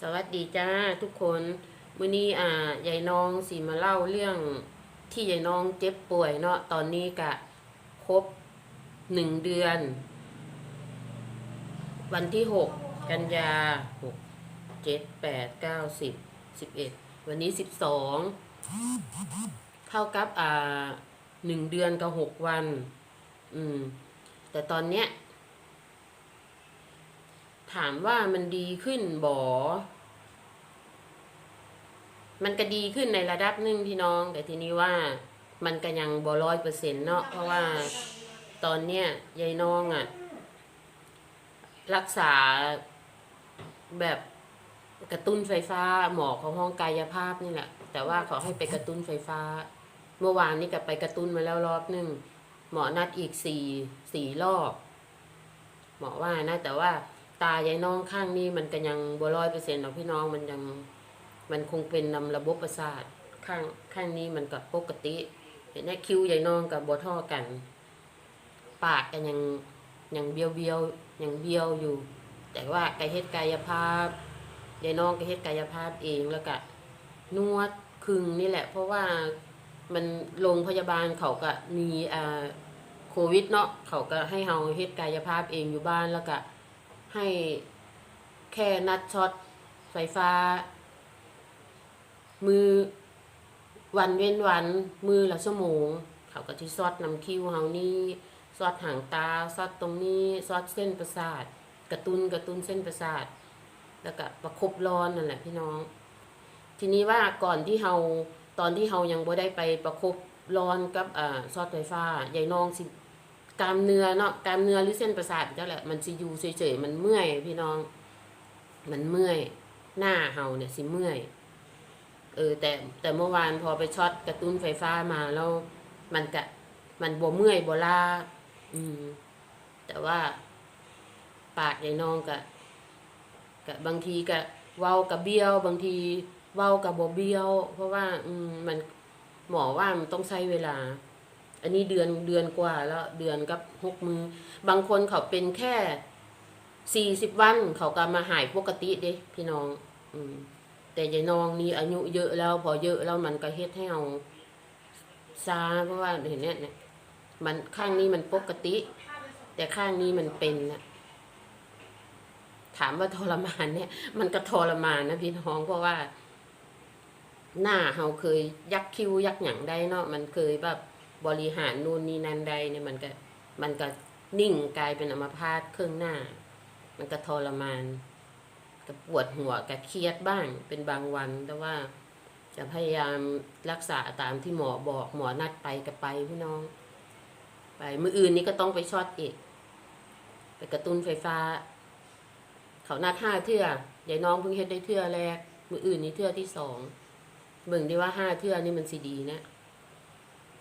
สวัสดีจ้าทุกคนมื้อนี้อ่ายายน้องสิมาเล่าเรื่องที่ยายน้องเจ็บป่วยเนาะตอนนี้กะครบหนึ่งเดือน วันที่หกกันยาหกเจ็ดแปดเก้าสิบสิบเอ็ดวันนี้สิบสองเท่ากับอ่าหนึ่งเดือนกับหกวัน อืม แต่ตอนเนี้ย ถามว่ามันดีขึ้นบอมันก็ดีขึ้นในระดับหนึ่งพี่น้อง แต่ทีนี้ว่ามันก็ยังบอร้อยเปอร์เซ็นต์เนาะเพราะว่าตอนเนี้ยยายน้องอะ่ะ รักษาแบบกระตุ้นไฟฟ้าหมอของห้องกายภาพนี่แหละ แต่ว่าเขาให้ไปกระตุ้นไฟฟ้า เมื่อวานนี้ก็ไปกระตุ้นมาแล้วรอบหนึ่งหมอนัดอีกสี่สี่รอบ หมอว่านะแต่ว่า ตายายน้องข้างนี้มันก็ยังบ่ร้อยเปอร์เซ็นต์หรอกพี่น้องมันยังมันคงเป็นนำระบบประสาทข้างข้างนี้มันกับปกติ เห็นไหมคิ้วยายน้องกับบัวท่อกัน ปากกันยังยังเบี้ยวเบี้ยวยังเบี้ยวอยู่ แต่ว่ากายเฮ็ดกายภาพยายน้องก็เฮ็ดกายภาพเองแล้วก็นวดคึงนี่แหละ เพราะว่ามันโรงพยาบาลเขาก็มีอ่าโควิดเนาะเขาก็ให้เฮาเฮ็ดกายภาพเองอยู่บ้านแล้วก็ ให้แค่นัดช็อตไฟฟ้า มือวันเว้นวัน มือละชั่วโมง เขาก็ที่ซอดนำคิ้วเฮานี่ซอดหางตาซอดตรงนี้ซอดเส้นประสาท กระตุนกระตุนเส้นประสาท แล้วก็ประคบร้อนนั่นแหละพี่น้อง ทีนี้ว่าก่อนที่เฮาตอนที่เฮายังบ่ได้ไปประคบร้อนกับอ่าซอดไฟฟ้ายายน้องสิ กล้ามเนื้อเนาะกล้ามเนื้อหรือเส้นประสาทนั่นแหละมันสิอยู่เฉยๆมันเมื่อยพี่น้อง มันเมื่อย หน้าเฮาเนี่ยสิเมื่อย เออ แต่แต่เมื่อวานพอไปช็อตกระตุ้นไฟฟ้ามาแล้วมันกะมันบ่เมื่อยบ่ลาอืม แต่ว่า ปากยายน้องกะกะบางทีกะเว้ากะเบี้ยว บางทีเว้ากะบ่เบี้ยว เพราะว่า อืมมันหมอว่ามันต้องใช้เวลา อันนี้เดือนเดือนกว่าแล้วเดือนกับหกมือ บางคนเขาเป็นแค่สี่สิบวันเขาก็มาหายปกติเด้พี่น้อง อืม แต่ยายน้องนี่อายุเยอะแล้ว พอเยอะแล้วมันก็เฮ็ดให้เราซาเพราะว่าเห็นเนี่ยเนี่ยมันข้างนี้มันปกติ แต่ข้างนี้มันเป็นนะถามว่าทรมานเนี่ย มันก็ทรมานนะพี่น้องเพราะว่า หน้าเราเคยยักคิ้วยักหยังได้เนาะมันเคยแบบ บริหารนู่นนี่นั่นใดเนี่ยมันก็มันก็นิ่งกลายเป็นอัมพาตครึ่งหน้า มันก็ทรมานก็ปวดหัวก็เครียดบ้างเป็นบางวัน แต่ว่าจะพยายามรักษาตามที่หมอบอกหมอนัดไปก็ไปพี่น้อง ไปมืออื่นนี้ก็ต้องไปช็อตอีกไปกระตุ้นไฟฟ้า เขานัดห้าเทื่อยายน้องเพิ่งเฮ็ดได้เทื่อแรก มืออื่นนี้เทื่อที่สองเบิ่งได้ว่าห้าเทื่อนี่มันสีดีนะ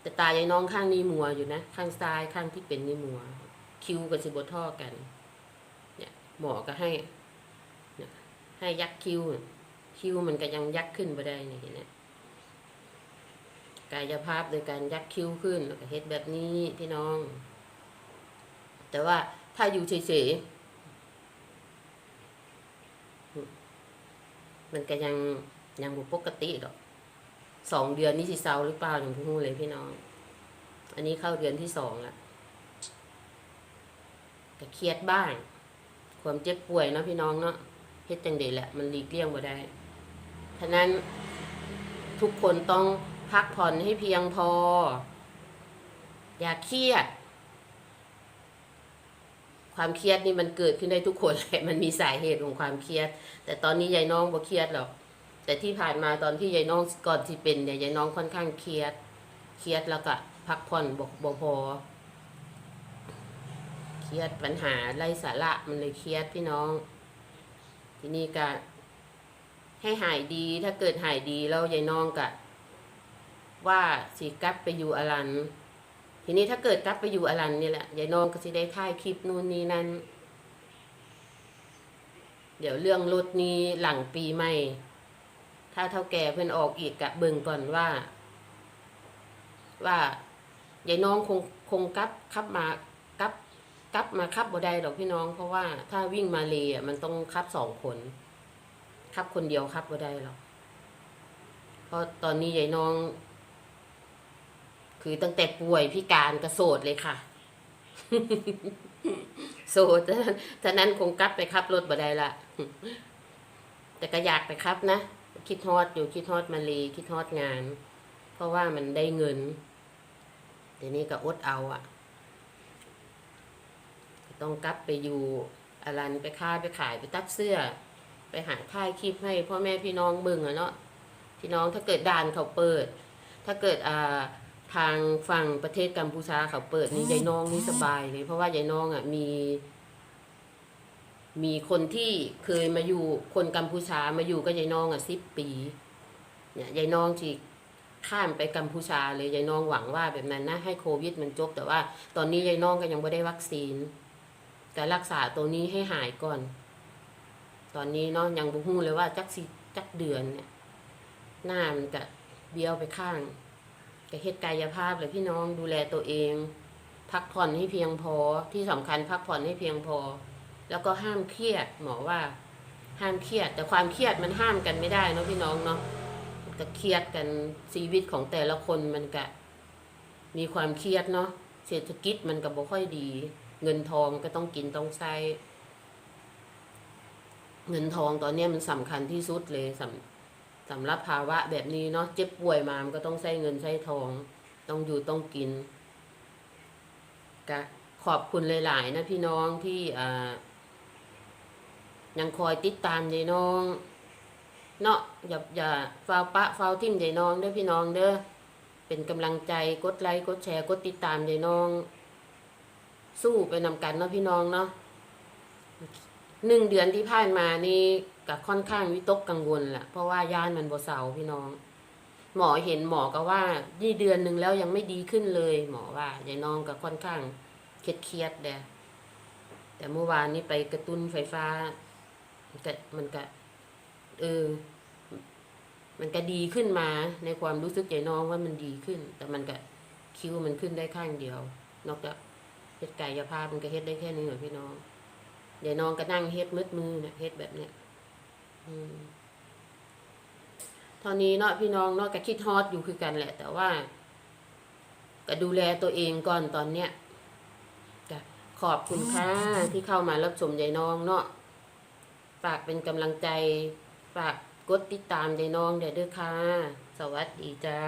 แต่ตายายน้องข้างนี้มัวอยู่นะ ข้างซ้ายข้างที่เป็นนี่มัว คิ้วกับสิบท่อกัน เนี่ยหมอก็ให้ให้ยักคิ้ว คิ้วมันก็ยังยักขึ้นมาได้เนี่ยเห็นไหมกายภาพโดยการยักคิ้วขึ้นแล้วก็เฮ็ดแบบนี้พี่น้อง แต่ว่าถ้าอยู่เฉยๆมันก็ยังยังบ่ปกติดอก สองเดือนนี่สิเซาหรือเปล่าอย่างพูดเลยพี่น้อง อันนี้เข้าเดือนที่สองละก็เครียดบ้าง ความเจ็บป่วยเนาะพี่น้องเนาะเฮ็ดจังเดแหละ มันหลีกเลี่ยงบ่ได้ฉะนั้นทุกคนต้องพักผ่อนให้เพียงพอ อย่าเครียด ความเครียดนี่มันเกิดขึ้นได้ทุกคนแหละ มันมีสาเหตุของความเครียด แต่ตอนนี้ยายน้องบ่เครียดหรอก แต่ที่ผ่านมาตอนที่ยายน้องก่อนที่เป็นเนี่ยยายน้องค่อนข้างเครียด เครียดแล้วก็พักผ่อนบ่บ่พอ เครียดปัญหาไร้สาระมันเลยเครียดพี่น้อง ทีนี้ก็ให้หายดีถ้าเกิดหายดีแล้วยายน้องกะว่าสิกลับไปอยู่อลัน ทีนี้ถ้าเกิดกลับไปอยู่อลันนี่แหละยายน้องก็สิได้ถ่ายคลิปนู่นนี่นั่นเดี๋ยวเรื่องรถนี้หลังปีใหม่ ถ้าเท่าแก่เพื่อนออกอีกกะเบิ่งก่อนว่า ว่ายายน้องคงคงกลับขับมากับกับมาขับบ่ได้หรอกพี่น้อง เพราะว่าถ้าวิ่งมาเลยอะมันต้องขับสองคนขับคนเดียวขับบ่ได้หรอกเพราะตอนนี้ยายน้อง คือตั้งแต่ป่วยพิการกระโสดเลยค่ะโสดฉะนั้นนั้นคงกลับไปขับรถบ่ได้ละแต่ก็อยากไปครับนะ คิดฮอดอยู่คิดฮอดมาเลคิดฮอดงาน เพราะว่ามันได้เงินเดี๋ยวนี้ก็อดเอาอะต้องกลับไปอยู่อารันไปค้าไปขายไปตัดเสื้อ ไปหาท่ายคลิปให้พ่อแม่พี่น้องบิ่งอะเนาะพี่น้องถ้าเกิดด่านเขาเปิด ถ้าเกิดอ่าทางฝั่งประเทศกัมพูชาเขาเปิดนี่ยายน้องนี่สบายเลย เพราะว่ายายน้องอะมี มีคนที่เคยมาอยู่คนกัมพูชามาอยู่กับยายน้องอะสิบปี เนี่ยยายน้องที่ข้ามไปกัมพูชาเลยยายน้องหวังว่าแบบนั้นนะให้โควิดมันจบ แต่ว่าตอนนี้ยายน้องก็ยังไม่ได้วัคซีน แต่รักษาตัวนี้ให้หายก่อน ตอนนี้เนาะยังบุหูเลยว่าจักสิจักเดือนเนี่ยหน้ามันก็เบี้ยวไปข้างก็เฮ็ดกายภาพเลยพี่น้องดูแลตัวเอง พักผ่อนให้เพียงพอที่สำคัญพักผ่อนให้เพียงพอ แล้วก็ห้ามเครียดหมอว่า ห้ามเครียด แต่ความเครียดมันห้ามกันไม่ได้เนาะพี่น้องเนาะมันก็เครียดกันชีวิตของแต่ละคนมันก็มีความเครียดเนาะเศรษฐกิจมันก็บ่ค่อยดี เงินทองก็ต้องกินต้องใช้เงินทองตอนนี้มันสำคัญที่สุดเลยสำสำหรับภาวะแบบนี้เนาะเจ็บป่วยมามันก็ต้องใช้เงินใช้ทอง ต้องอยู่ต้องกินก็ขอบคุณหลาย ๆ นะพี่น้องที่อ่า ยังคอยติดตามยายน้อง เนาะอย่าอย่าฟาวปะฟาวทิมยายน้องเด้อพี่น้องเด้อเป็นกำลังใจกดไลค์กดแชร์กดติดตามยายน้อง สู้ไปนำกันเนาะพี่น้องเนาะหนึ่งเดือนที่ผ่านมานี่ก็ค่อนข้างวิตกกังวลแหละเพราะว่าย่านมันบ่เสาพี่น้อง หมอเห็นหมอก็ว่านี่เดือนหนึ่งแล้วยังไม่ดีขึ้นเลย หมอว่ายายน้องก็ค่อนข้างเครียดเครียดเด้แต่เมื่อวานนี้ไปกระตุ้นไฟฟ้า มันก็มันก็เออ มันก็ดีขึ้นมาในความรู้สึกใจน้องว่ามันดีขึ้น แต่มันก็คิ้วมันขึ้นได้ข้างเดียว นอกจากเฮ็ดกายภาพมันก็เฮ็ดได้แค่นี้เหรอพี่น้องเดี๋ยวน้องก็นั่งเฮ็ดมืดมือเนี่ยเฮ็ดแบบเนี้ยอืมตอนนี้เนาะพี่น้องเนาะก็คิดฮอตอยู่คือกันแหละ แต่ว่าก็ดูแลตัวเองก่อนตอนเนี้ยขอบคุณค่ะที่เข้ามารับชมยายน้องเนาะ ฝากเป็นกำลังใจ ฝากกดติดตามยายน้องเดี๋ยวด้วยค่ะ สวัสดีจ้า